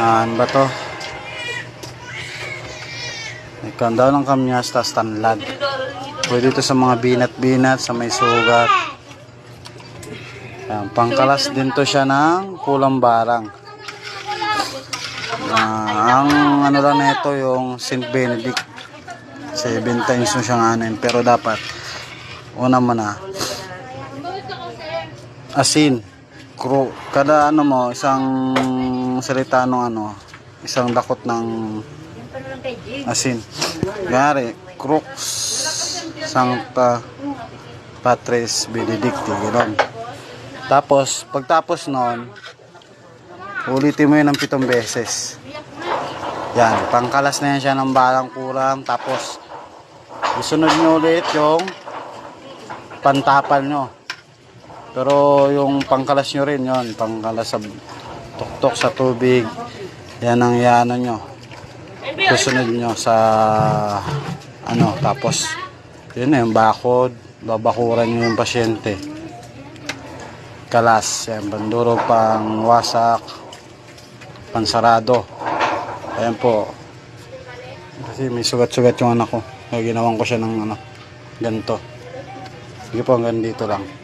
Ano ba to? Ikanda ng kamyas, tas tanlad. Pwede ito sa mga binat-binat, sa may sugat. Ayan, pangkalas din to siya ng kulang barang. Ah, ang ano lang nito yung St. Benedict. 7 times mo siyang anin. Pero dapat, una mo na, asin. Kro, kada ano mo, isang salita ng ano, isang dakot ng asin. Gari, Crux Sancta Patris Benedicti, gano'n. Tapos, pagtapos nun, ulitin mo yun ng pitong beses. Yan, pangkalas na yan siya ng balang kulang. Tapos, isunod nyo ulit yung pantapal nyo. Pero yung pangkalas nyo rin yon pangkalas sa tuktok sa tubig. Yan ang iano nyo. Susunod nyo sa ano, tapos yun na yung bakod, babakuran nyo yung pasyente. Kalas, yan, bandurog pang wasak, pansarado. Ayan po. Kasi may sugat-sugat yung anak ko. Kaya ginawan ko siya ng ano, ganito. Sige po, hanggang dito lang.